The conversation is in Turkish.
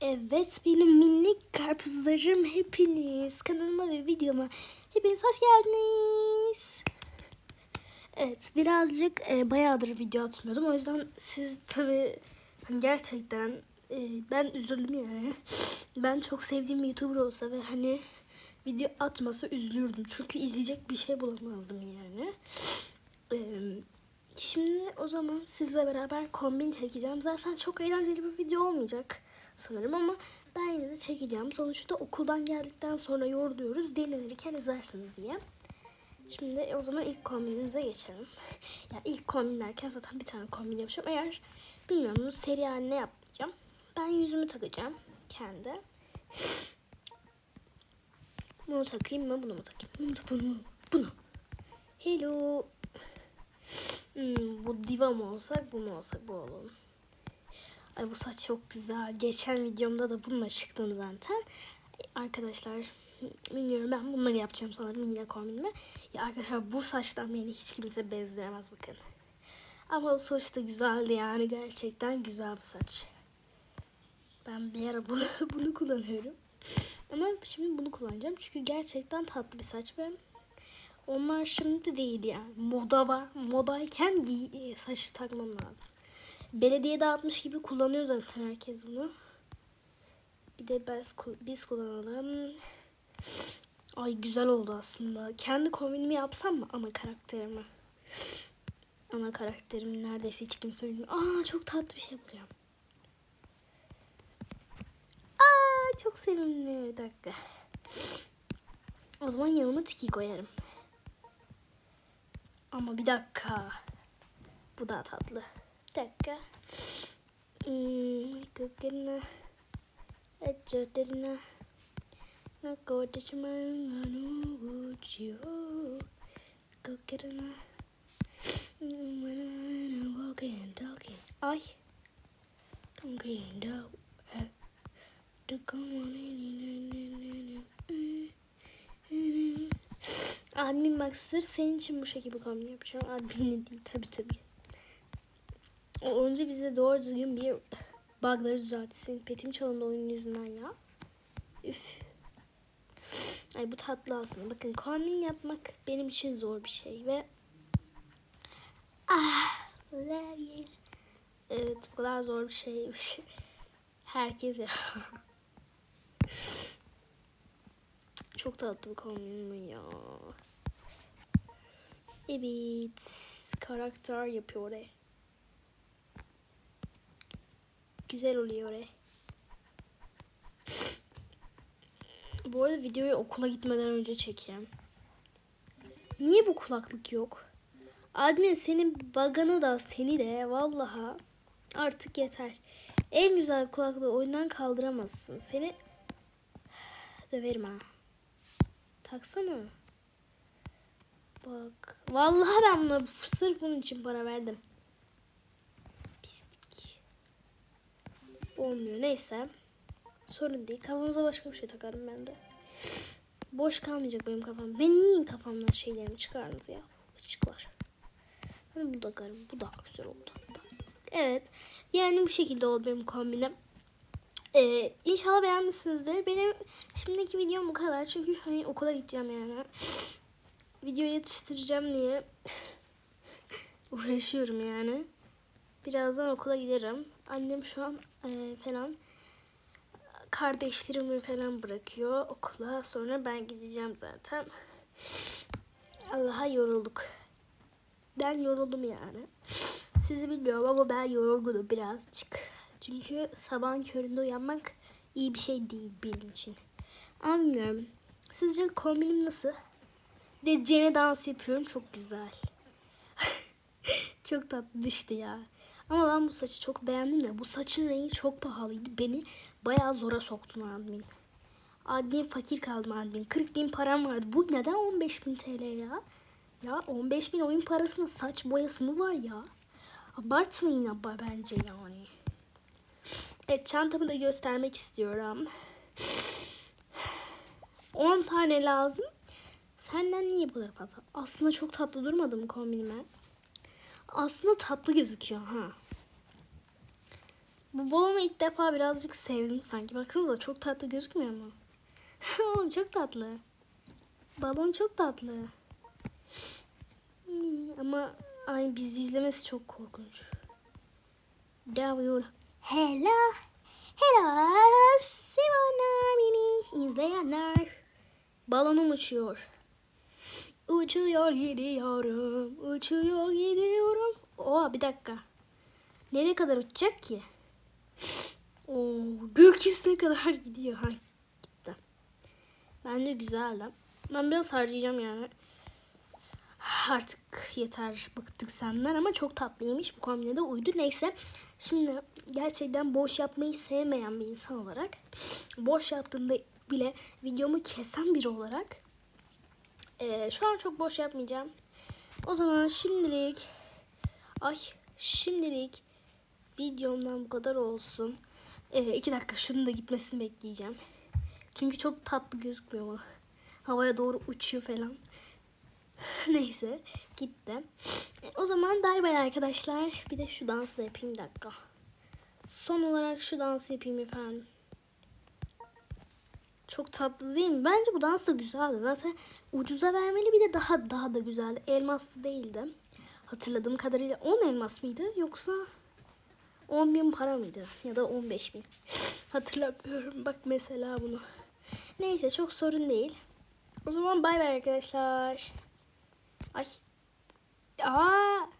Evet benim minik karpuzlarım hepiniz kanalıma ve videoma hepiniz hoş geldiniz. Evet birazcık e, bayağıdır video atmıyordum o yüzden siz tabi hani gerçekten e, ben üzüldüm yani. Ben çok sevdiğim YouTuber olsa ve hani video atmasa üzülürdüm çünkü izleyecek bir şey bulamazdım yani. Eee Şimdi o zaman sizle beraber kombin çekeceğim. Zaten çok eğlenceli bir video olmayacak sanırım ama ben yine de çekeceğim. Sonuçta okuldan geldikten sonra yoruluyoruz. Dinlenirken izlersiniz diye. Şimdi o zaman ilk kombinimize geçelim. Ya ilk kombin derken zaten bir tane kombin yapacağım. Eğer bilmiyorum seri haline yapmayacağım. Ben yüzümü takacağım kendi. Bunu takayım mı bunu mu takayım? Bunu bunu bunu. Hello. Hmm, bu diva mı olsak bu mu olsak bu olalım. Ay bu saç çok güzel. Geçen videomda da bununla çıktım zaten. Arkadaşlar bilmiyorum ben bunları yapacağım sanırım yine kombinime. Ya arkadaşlar bu saçtan beni hiç kimse bezdiremez bakın. Ama o saç da güzeldi yani gerçekten güzel bir saç. Ben bir ara bunu, bunu kullanıyorum. Ama şimdi bunu kullanacağım çünkü gerçekten tatlı bir saç ve onlar şimdi değil yani. Moda var. Modayken giy saçı takmam lazım. Belediye dağıtmış gibi kullanıyor zaten herkes bunu. Bir de biz, biz kullanalım. Ay güzel oldu aslında. Kendi kombinimi yapsam mı ana karakterimi? Ana karakterim neredeyse hiç kimse bilmiyor. Aa çok tatlı bir şey bulacağım. Aa çok sevimli. Bir dakika. O zaman yanıma tiki koyarım. Ama bir dakika. Bu da tatlı. Dakika. Hmm, Gıgına. Ecöderine. Nakodeşimen uçuyor. Gıgına. Walking, talking. Ay. Talking, dog. To come. Admin bak sırf senin için bu şekilde kombin yapacağım. Adminle değil tabi tabi. Önce bize doğru düzgün bir bugları düzeltsin. Petim çalındı oyunun yüzünden ya. Üf. Ay bu tatlı aslında. Bakın kombin yapmak benim için zor bir şey ve ah love you. Evet bu kadar zor bir şeymiş. Herkes ya. Çok tatlı bir kombin ya. Evet. Karakter yapıyor oraya. Güzel oluyor oraya. Bu arada videoyu okula gitmeden önce çekeyim. Niye bu kulaklık yok? Admin senin baganı da seni de vallaha artık yeter. En güzel kulaklığı oyundan kaldıramazsın. Seni döverim ha. Taksana. Bak. Vallahi ben buna sırf bunun için para verdim. Olmuyor. Neyse. Sorun değil. Kafamıza başka bir şey takarım ben de. Boş kalmayacak benim kafam. Ben niye kafamdan şeylerimi çıkardınız ya? Açıklar. Ben bu takarım. Bu daha güzel oldu. Evet. Yani bu şekilde oldu benim kombinim. Ee, inşallah beğenmişsinizdir. Benim şimdiki videom bu kadar. Çünkü hani okula gideceğim yani. Video yetiştireceğim diye uğraşıyorum yani. Birazdan okula giderim. Annem şu an e, falan kardeşlerimi falan bırakıyor okula. Sonra ben gideceğim zaten. Allah'a yorulduk. Ben yoruldum yani. Sizi bilmiyorum ama ben yorgunum birazcık. Çünkü sabahın köründe uyanmak iyi bir şey değil benim için. Ama bilmiyorum. Sizce kombinim nasıl? De dans yapıyorum çok güzel. çok tatlı düştü ya. Ama ben bu saçı çok beğendim de bu saçın rengi çok pahalıydı. Beni bayağı zora soktun admin. Admin fakir kaldım admin. 40 bin param vardı. Bu neden 15 bin TL ya? Ya 15 bin oyun parasına saç boyası mı var ya? Abartmayın abba bence yani. Evet çantamı da göstermek istiyorum. 10 tane lazım. Senden niye bu kadar fazla? Aslında çok tatlı durmadı mı kombinime? Aslında tatlı gözüküyor ha. Bu balonu ilk defa birazcık sevdim sanki. Baksanıza çok tatlı gözükmüyor mu? Oğlum çok tatlı. Balon çok tatlı. Hmm, Ama ay bizi izlemesi çok korkunç. Devil. Hello. Hello. Sevenler beni izleyenler. Balonum uçuyor. Uçuyor gidiyorum. Uçuyor gidiyorum. Oha bir dakika. Nereye kadar uçacak ki? Oo, gökyüzüne kadar gidiyor. Ha, gitti. Bence güzeldi. Ben biraz harcayacağım yani. Artık yeter bıktık senden ama çok tatlıymış. Bu kombine de uydu. Neyse. Şimdi gerçekten boş yapmayı sevmeyen bir insan olarak boş yaptığımda bile videomu kesen biri olarak ee, şu an çok boş yapmayacağım. O zaman şimdilik ay şimdilik videomdan bu kadar olsun. Ee, iki dakika şunun da gitmesini bekleyeceğim. Çünkü çok tatlı gözükmüyor mu? Havaya doğru uçuyor falan. Neyse gitti. E, o zaman bay bay arkadaşlar. Bir de şu dansı da yapayım bir dakika. Son olarak şu dansı yapayım efendim. Çok tatlı değil mi? Bence bu dans da güzeldi. Zaten ucuza vermeli bir de daha daha da güzeldi. Elmaslı değildi. Hatırladığım kadarıyla 10 elmas mıydı yoksa 10 bin para mıydı? Ya da 15 bin. Hatırlamıyorum. Bak mesela bunu. Neyse çok sorun değil. O zaman bay bay arkadaşlar. Ay. Aa!